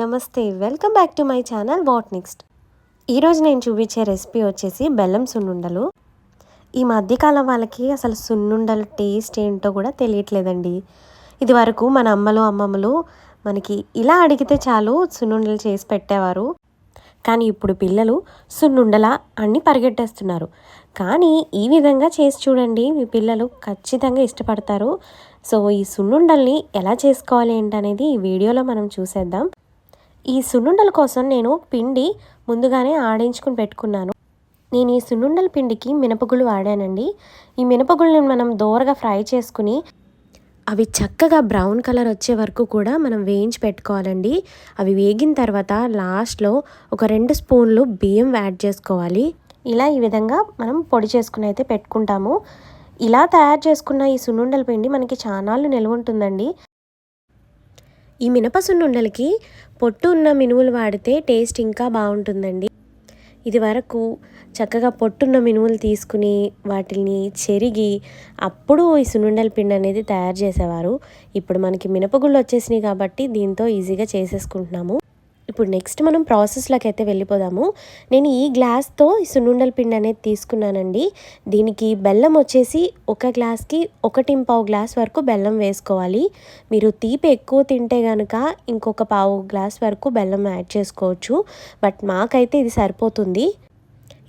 నమస్తే welcome back to my channel what next. ఈరోజు నేను చూపించే రెసిపీ వచ్చేసి బెల్లం సున్నుండలు. ఈ మధ్యకాలం వాళ్ళకి అసలు సున్నుండలు టేస్ట్ ఏంటో కూడా తెలియట్లేదండి. ఇది వరకు మన అమ్మలు అమ్మమ్మలు మనకి ఇలా అడిగితే చాలు సున్నుండలు చేసి పెట్టేవారు. కానీ ఇప్పుడు పిల్లలు సున్నుండలా అన్ని పరిగెట్టేస్తున్నారు. కానీ ఈ విధంగా చేసి చూడండి మీ పిల్లలు ఖచ్చితంగా ఇష్టపడతారు. సో ఈ సున్నుండల్ని ఎలా చేసుకోవాలి ఏంటనేది ఈ వీడియోలో మనం చూసేద్దాం. ఈ సున్నుండల కోసం నేను పిండి ముందుగానే ఆడించుకుని పెట్టుకున్నాను. నేను ఈ సున్నుండల పిండికి మినపగుళ్ళు వాడానండి. ఈ మినపగుళ్ళని మనం దోరగా ఫ్రై చేసుకుని అవి చక్కగా బ్రౌన్ కలర్ వచ్చే వరకు కూడా మనం వేయించి పెట్టుకోవాలండి. అవి వేగిన తర్వాత లాస్ట్లో ఒక రెండు స్పూన్లు బియ్యం యాడ్ చేసుకోవాలి. ఇలా ఈ విధంగా మనం పొడి చేసుకుని అయితే పెట్టుకుంటాము. ఇలా తయారు చేసుకున్న ఈ సున్నుండల పిండి మనకి చానాళ్ళు నిల్వ ఉంటుందండి. ఈ మినప సున్నుండలకి పొట్టు ఉన్న మినువులు వాడితే టేస్ట్ ఇంకా బాగుంటుందండి. ఇది వరకు చక్కగా పొట్టున్న మినుములు తీసుకుని వాటిని చెరిగి అప్పుడు ఈ సున్నుండల పిండి అనేది తయారు చేసేవారు. ఇప్పుడు మనకి మినపగుళ్ళు వచ్చేసినాయి కాబట్టి దీంతో ఈజీగా చేసేసుకుంటున్నాము. ఇప్పుడు నెక్స్ట్ మనం ప్రాసెస్లోకి అయితే వెళ్ళిపోదాము. నేను ఈ గ్లాస్తో సున్నుండల పిండి అనేది తీసుకున్నానండి. దీనికి బెల్లం వచ్చేసి ఒక గ్లాస్కి ఒకటి పావు గ్లాస్ వరకు బెల్లం వేసుకోవాలి. మీరు తీపి ఎక్కువ తింటే కనుక ఇంకొక పావు గ్లాస్ వరకు బెల్లం యాడ్ చేసుకోవచ్చు. బట్ మాకైతే ఇది సరిపోతుంది.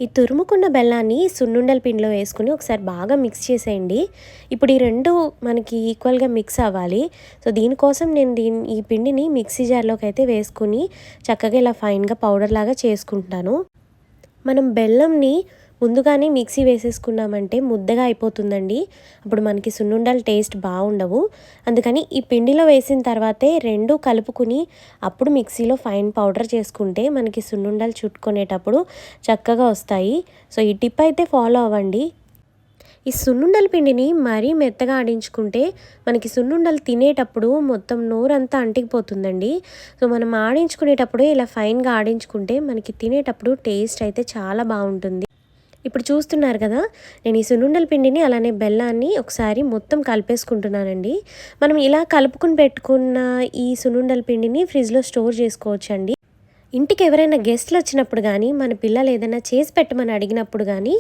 ఈ తురుముకున్న బెల్లాన్ని సున్నుండల పిండిలో వేసుకుని ఒకసారి బాగా మిక్స్ చేసేయండి. ఇప్పుడు ఈ రెండు మనకి ఈక్వల్గా మిక్స్ అవ్వాలి. సో దీనికోసం నేను దీని ఈ పిండిని మిక్సీ జార్లోకి అయితే వేసుకుని చక్కగా ఇలా ఫైన్గా పౌడర్ లాగా చేసుకుంటాను. మనం బెల్లంని ముందుగానే మిక్సీ వేసేసుకున్నామంటే ముద్దగా అయిపోతుందండి. అప్పుడు మనకి సున్నుండలు టేస్ట్ బాగుండవు. అందుకని ఈ పిండిలో వేసిన తర్వాతే రెండు కలుపుకుని అప్పుడు మిక్సీలో ఫైన్ పౌడర్ చేసుకుంటే మనకి సున్నుండలు చుట్టుకునేటప్పుడు చక్కగా వస్తాయి. సో ఈ టిప్ అయితే ఫాలో అవ్వండి. ఈ సున్నుండల పిండిని మరీ మెత్తగా ఆడించుకుంటే మనకి సున్నుండలు తినేటప్పుడు మొత్తం నోరంతా అంటికిపోతుందండి. సో మనం ఆడించుకునేటప్పుడు ఇలా ఫైన్గా ఆడించుకుంటే మనకి తినేటప్పుడు టేస్ట్ అయితే చాలా బాగుంటుంది. ఇప్పుడు చూస్తున్నారు కదా నేను ఈ సున్నుండల పిండిని అలానే బెల్లాన్ని ఒకసారి మొత్తం కలిపేసుకుంటున్నానండి. మనం ఇలా కలుపుకుని పెట్టుకున్న ఈ సున్నుండల పిండిని ఫ్రిడ్జ్లో స్టోర్ చేసుకోవచ్చండి. ఇంటికి ఎవరైనా గెస్ట్లు వచ్చినప్పుడు కానీ మన పిల్లలు ఏదైనా చేసి పెట్టమని అడిగినప్పుడు కానీ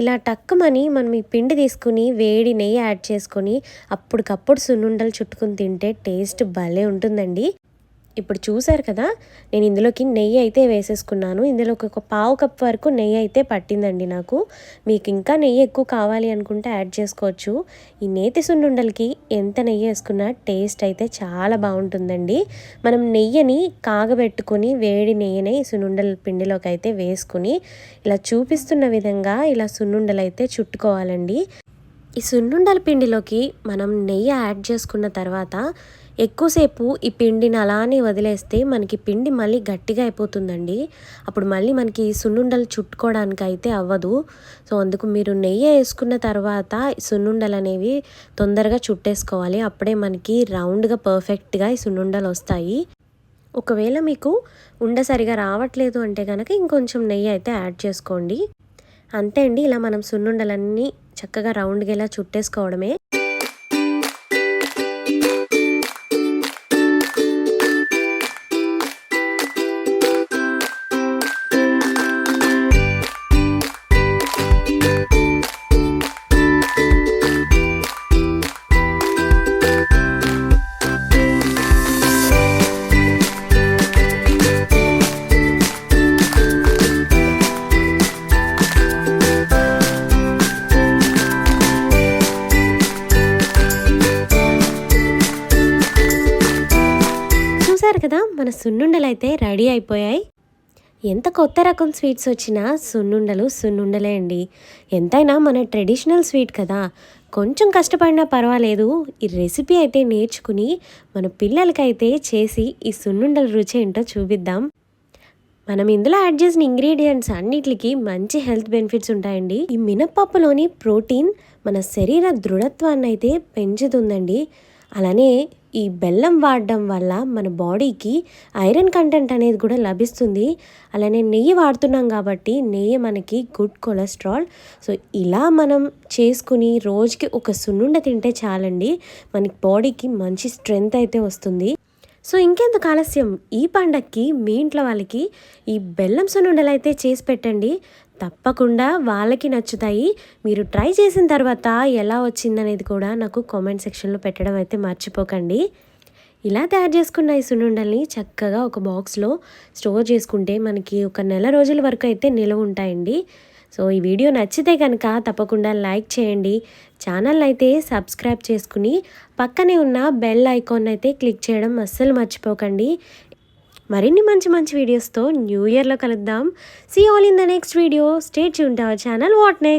ఇలా టక్కుమని మనం ఈ పిండి తీసుకుని వేడి నెయ్యి యాడ్ చేసుకొని అప్పటికప్పుడు సున్నుండలు చుట్టుకుని తింటే టేస్ట్ భలే ఉంటుందండి. ఇప్పుడు చూసారు కదా నేను ఇందులోకి నెయ్యి అయితే వేసేసుకున్నాను. ఇందులో ఒక పావు కప్ వరకు నెయ్యి అయితే పట్టిందండి నాకు. మీకు ఇంకా నెయ్యి ఎక్కువ కావాలి అనుకుంటే యాడ్ చేసుకోవచ్చు. ఈ నేతి సున్నుండలకి ఎంత నెయ్యి వేసుకున్నా టేస్ట్ అయితే చాలా బాగుంటుందండి. మనం నెయ్యిని కాగబెట్టుకొని వేడి నెయ్యిని సున్నుండల పిండిలోకి అయితే వేసుకుని ఇలా చూపిస్తున్న విధంగా ఇలా సున్నుండలు అయితే చుట్టుకోవాలండి. ఈ సున్నుండల పిండిలోకి మనం నెయ్యి యాడ్ చేసుకున్న తర్వాత ఎక్కువసేపు ఈ పిండిని అలానే వదిలేస్తే మనకి పిండి మళ్ళీ గట్టిగా అయిపోతుందండి. అప్పుడు మళ్ళీ మనకి సున్నుండలు చుట్టుకోవడానికి అయితే అవ్వదు. సో అందుకు మీరు నెయ్యి వేసుకున్న తర్వాత సున్నుండలు అనేవి తొందరగా చుట్టేసుకోవాలి. అప్పుడే మనకి రౌండ్గా పర్ఫెక్ట్గా ఈ సున్నుండలు వస్తాయి. ఒకవేళ మీకు ఉండ సరిగా రావట్లేదు అంటే కనుక ఇంకొంచెం నెయ్యి అయితే యాడ్ చేసుకోండి. అంతే అండి. ఇలా మనం సున్నుండలన్నీ చక్కగా రౌండ్గా ఇలా చుట్టేసుకోవడమే. కదా మన సున్నుండలు అయితే రెడీ అయిపోయాయి. ఎంత కొత్త రకం స్వీట్స్ వచ్చినా సున్నుండలు సున్నుండలే అండి. ఎంతైనా మన ట్రెడిషనల్ స్వీట్ కదా. కొంచెం కష్టపడినా పర్వాలేదు. ఈ రెసిపీ అయితే నేర్చుకుని మన పిల్లలకైతే చేసి ఈ సున్నుండల రుచి ఏంటో చూపిద్దాం. మనం ఇందులో యాడ్ చేసిన ఇంగ్రీడియంట్స్ అన్నిటికి మంచి హెల్త్ బెనిఫిట్స్ ఉంటాయండి. ఈ మినప్పప్పులోని ప్రోటీన్ మన శరీర దృఢత్వాన్ని అయితే పెంచుతుందండి. అలానే ఈ బెల్లం వాడడం వల్ల మన బాడీకి ఐరన్ కంటెంట్ అనేది కూడా లభిస్తుంది. అలానే నెయ్యి వాడుతున్నాం కాబట్టి నెయ్యి మనకి గుడ్ కొలెస్ట్రాల్. సో ఇలా మనం చేసుకుని రోజుకి ఒక సున్నుండ తింటే చాలండి మనకి బాడీకి మంచి స్ట్రెంగ్త్ అయితే వస్తుంది. సో ఇంకెందుకు ఆలస్యం? ఈ పండక్కి మీ ఇంట్లో వాళ్ళకి ఈ బెల్లం సున్నుండలు అయితే చేసి పెట్టండి. తప్పకుండా వాళ్ళకి నచ్చుతాయి. మీరు ట్రై చేసిన తర్వాత ఎలా వచ్చిందనేది కూడా నాకు కామెంట్ సెక్షన్లో పెట్టడం అయితే మర్చిపోకండి. ఇలా తయారు చేసుకున్న ఈ సున్నుండల్ని చక్కగా ఒక బాక్స్లో స్టోర్ చేసుకుంటే మనకి ఒక నెల రోజుల వరకు అయితే నిలవ ఉంటాయండి. సో ఈ వీడియో నచ్చితే కనుక తప్పకుండా లైక్ చేయండి. ఛానల్ అయితే సబ్స్క్రైబ్ చేసుకుని పక్కనే ఉన్న బెల్ ఐకాన్ అయితే క్లిక్ చేయడం అస్సలు మర్చిపోకండి. మరిన్ని మంచి మంచి వీడియోస్తో న్యూ ఇయర్లో కలుద్దాం. See all in the next video stay Yoon channel what next